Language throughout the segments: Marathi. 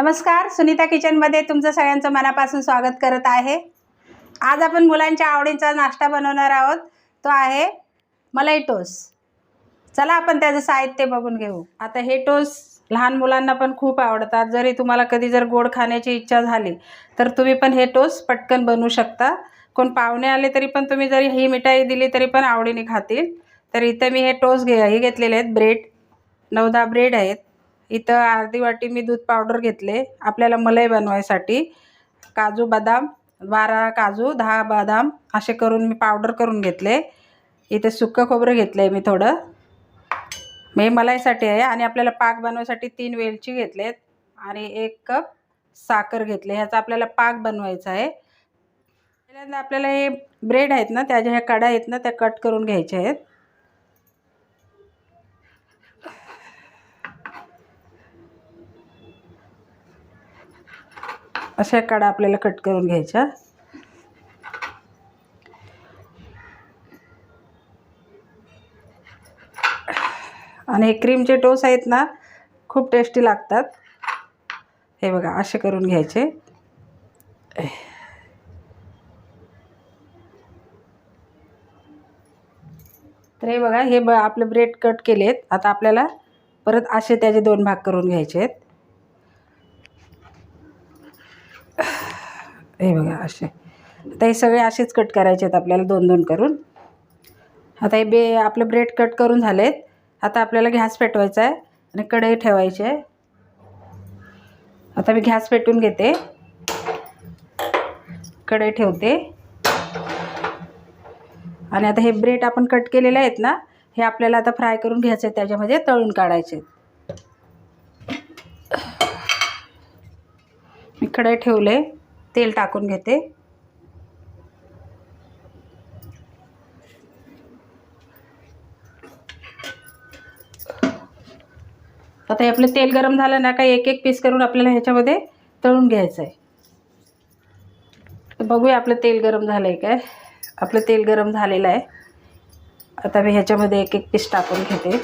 नमस्कार सुनीता किचनमध्ये तुमचं सगळ्यांचं मनापासून स्वागत करत आहे. आज आपण मुलांच्या आवडीचा नाश्ता बनवणार आहोत. तो आहे मलाई टोस. चला आपण त्याचं साहित्य बघून घेऊ. आता हे टोस लहान मुलांना पण खूप आवडतात. जरी तुम्हाला कधी जर गोड खाण्याची इच्छा झाली तर तुम्ही पण हे टोस पटकन बनवू शकता. कोण पाहुणे आले तरी पण तुम्ही जरी ही मिठाई दिली तरी पण आवडीने खातील. तर इथं मी हे टोस घे हे घेतलेले आहेत. ब्रेड नऊ दहा ब्रेड आहेत. इथं अर्धी वाटी मी दूध पावडर घेतले. आपल्याला मलई बनवायसाठी. काजू बदाम बारा काजू दहा बदाम असे करून मी पावडर करून घेतले. इथे सुक्कं खोबरं घेतलं आहे मी थोडं. मी मलाईसाठी आहे आणि आपल्याला पाक बनवायसाठी तीन वेलची घेतलेत आणि एक कप साखर घेतले. ह्याचा आपल्याला पाक बनवायचा आहे. पहिल्यांदा आपल्याला हे ब्रेड आहेत ना त्याच्या ह्या कडा आहेत ना त्या कट करून घ्यायच्या आहेत. अशा काड्या आपल्याला कट करून घ्यायच्या. आणि हे क्रीमचे टोस आहेत ना खूप टेस्टी लागतात. हे बघा असे करून घ्यायचे. तर हे बघा हे ब आपले ब्रेड कट केलेत. आता आपल्याला परत असे त्याचे दोन भाग करून घ्यायचे आहेत हे बघा असे. आता हे सगळे असेच कट करायचे आहेत आपल्याला दोन दोन करून. आता हे बे आपलं ब्रेड कट करून झाले आहेत आता आपल्याला घॅस पेटवायचा आहे आणि कढई ठेवायची आहे. आता मी घॅस पेटून घेते. कढई ठेवते. आणि आता हे ब्रेड आपण कट केलेले आहेत ना हे आपल्याला आता फ्राय करून घ्यायचे आहेत. त्याच्यामध्ये तळून काढायचे आहेत. मी कढई ठेवले. तेल टाकून घेते. आता हे आपलं तेल गरम झालं ना का एक एक पीस करून आपल्याला ह्याच्यामध्ये तळून घ्यायचं आहे तर बघूया आपलं तेल गरम झालं आहे काय? आपलं तेल गरम झालेलं आहे. आता मी ह्याच्यामध्ये एक एक पीस टाकून घेते.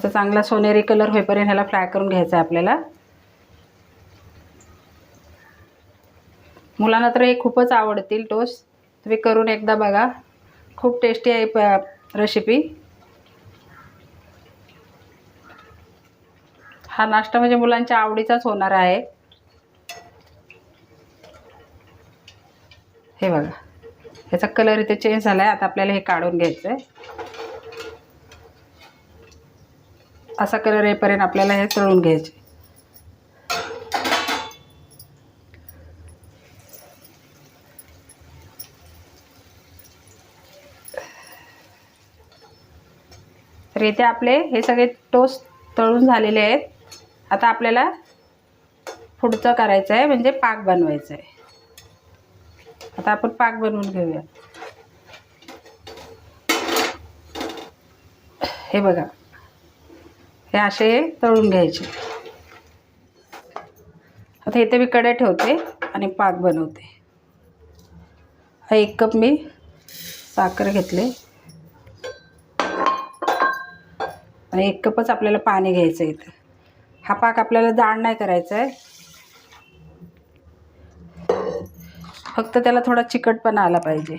असं चांगला सोनेरी कलर होईपर्यंत ह्याला फ्राय करून घ्यायचा आहे आपल्याला. मुलांना तर हे खूपच आवडतील टोस्ट तुम्ही करून एकदा बघा. खूप टेस्टी आहे प रेसिपी हा नाश्ता म्हणजे मुलांच्या आवडीचाच होणार आहे. हे बघा. ह्याचा कलर इथे चेंज झाला आहे आता आपल्याला हे काढून घ्यायचं आहे असा कलर येईपर्यंत आपल्याला हे तळून घ्यायचे. तर इथे आपले हे सगळे टोस्ट तळून झालेले आहेत. आता आपल्याला पुढचं करायचं आहे म्हणजे पाक बनवायचं आहे. आता आपण पाक बनवून घेऊया. हे बघा. हे असे तळून घ्यायचे. आता इथे मी कडे ठेवते आणि पाक बनवते. हा एक कप मी साखर घेतले. आणि एक कपच आपल्याला पाणी घ्यायचं आहे इथं. हा पाक आपल्याला जाड नाही करायचा आहे. फक्त त्याला थोडा चिकटपणा आला पाहिजे.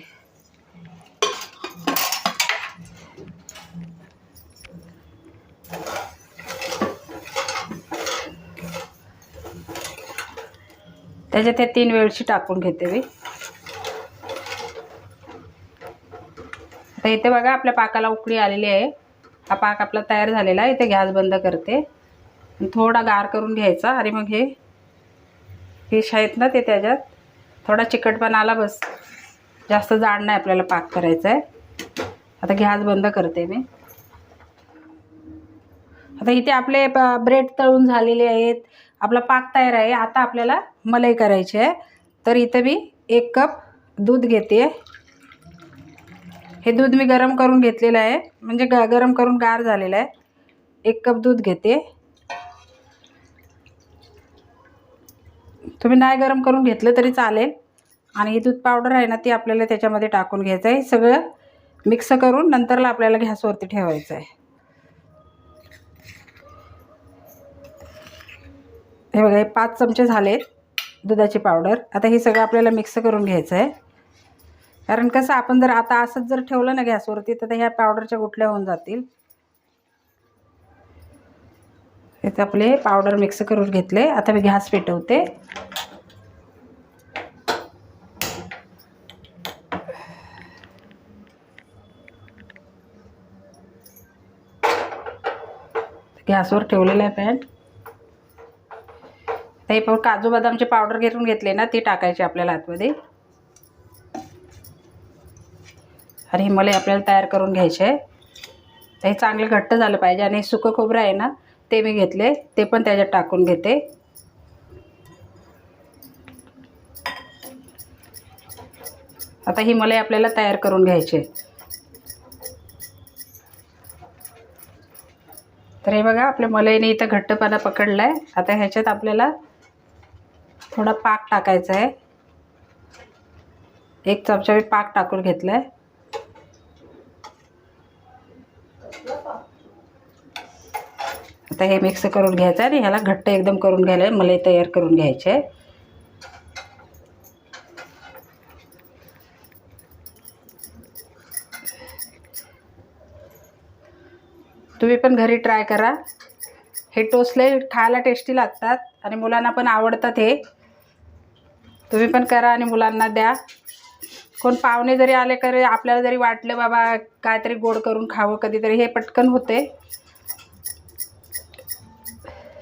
त्याच्यात हे तीन वेळची टाकून घेते मी. आता इथे बघा आपल्या पाकाला उकळी आलेली आहे. हा पाक आपला तयार झालेला आहे. इथे गॅस बंद करते. थोडा गार करून घ्यायचा आणि मग हे फिश आहेत ना ते त्याच्यात. थोडा चिकटपणा आला बस. जास्त जाड नाही आपल्याला पाक करायचा आहे. आता गॅस बंद करते मी. आता इथे आपले ब्रेड तळून झालेले आहेत. आपला पाक तयार आहे. आता आपल्याला मलाई करायची आहे. तर इथं मी एक कप दूध घेते. हे दूध मी गरम करून घेतलेलं आहे. म्हणजे ग गरम करून गार झालेलं आहे. एक कप दूध घेते. तुम्ही नाही गरम करून घेतलं तरी चालेल. आणि ही दूध पावडर आहे ना ती आपल्याला त्याच्यामध्ये टाकून घ्यायचं आहे. सगळं मिक्स करून नंतरला आपल्याला गॅसवरती ठेवायचं आहे. हे बघा हे पाच चमचे झालेत दुधाची पावडर. आता हे सगळं आपल्याला मिक्स करून घ्यायचं आहे. कारण कसं आपण जर आता असंच जर ठेवलं ना गॅसवरती तर ह्या पावडरच्या गुटल्या होऊन जातील. इथे आपले पावडर मिक्स करून घेतले. आता मी गॅस पेटवते. गॅसवर ठेवलेला आहे पॅन. हे पण काजू बदामचे पावडर घेऊन घेतले ना ती टाकायची आपल्याला आतमध्ये. आणि हिमालय आपल्याला तयार करून घ्यायचे आहे. हे चांगलं घट्ट झालं पाहिजे आणि सुकं खोबरं आहे ना ते मी घेतले ते पण त्याच्यात टाकून घेते. आता हिमालय आपल्याला तयार करून घ्यायची आहे. तर हे बघा आपल्या मलईने इथं घट्टपणा पकडला आहे आता ह्याच्यात आपल्याला थोडा पाक टाकायचा आहे. एक चमचा मी पाक टाकून घेतला आहे आता हे मिक्स करून घ्यायचं आहे आणि ह्याला घट्ट एकदम करून घ्यायला आहे. मलाई तयार करून घ्यायचे आहे. तुम्ही पण घरी ट्राय करा. हे टोसले खायला टेस्टी लागतात आणि मुलांना पण आवडतात हे. तुम्ही पण करा आणि मुलांना द्या. कोण पाहुणे जरी आले तरी आपल्याला जरी वाटलं बाबा काहीतरी गोड करून खावं कधीतरी हे पटकन होते.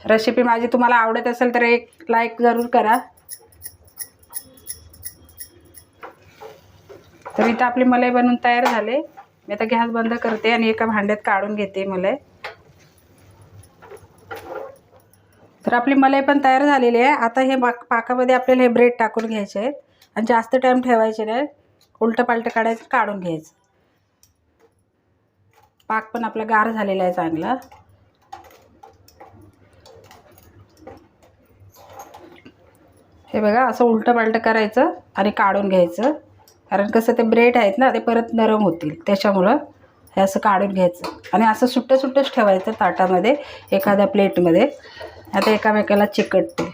रेसिपी माझी तुम्हाला आवडत असेल तर एक लाईक जरूर करा. तर इथं आपली मलाई बनवून तयार झाले. मी आता गॅस बंद करते आणि एका भांड्यात काढून घेते मलाई. तर आपली मलाई पण तयार झालेली आहे. आता हे पाक पाकामध्ये आपल्याला हे ब्रेड टाकून घ्यायचे आहेत. आणि जास्त टाईम ठेवायचे नाही. उलटं पालटं काढायचं काढून घ्यायचं. पाक पण आपला गार झालेला आहे चांगला. हे बघा असं उलटं पालटं करायचं आणि काढून घ्यायचं. कारण कसं ते ब्रेड आहेत ना ते परत नरम होतील. त्याच्यामुळं हे असं काढून घ्यायचं. आणि असं सुट्टं सुट्टंच ठेवायचं ताटामध्ये एखाद्या प्लेटमध्ये आता एकामेकाला चिकटतील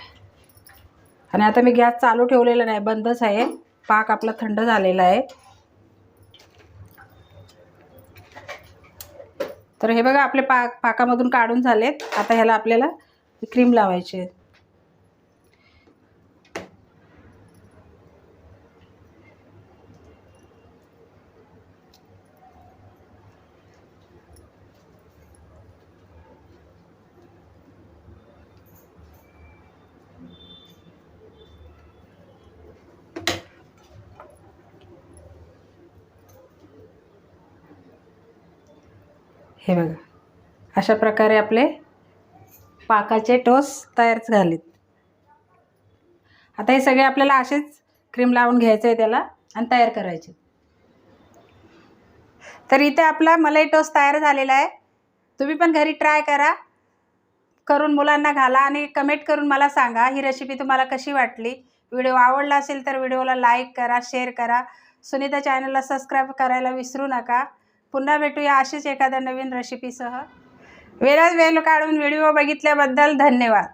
आणि आता मी गॅस चालू ठेवलेला नाही बंदच आहे. पाक आपला थंड झालेला आहे. तर हे बघा आपले पाक पाकामधून काढून झालेत. आता ह्याला आपल्याला क्रीम लावायची आहे हे बघा. अशा प्रकारे आपले पाकाचे टोस तयार झालेत. आता हे सगळे आपल्याला असेच क्रीम लावून घ्यायचं आहे त्याला आणि तयार करायचे. तर इथे आपला मलाई टोस तयार झालेला आहे. तुम्ही पण घरी ट्राय करा. करून मुलांना घाला आणि कमेंट करून मला सांगा. ही रेसिपी तुम्हाला कशी वाटली? व्हिडिओ आवडला असेल तर व्हिडिओला लाईक करा शेअर करा. सुनीता चॅनलला सबस्क्राईब करायला विसरू नका. पुन्हा भेटूया अशीच एखाद्या नवीन रेसिपीसह वेळात वेळ काढून व्हिडिओ बघितल्याबद्दल धन्यवाद.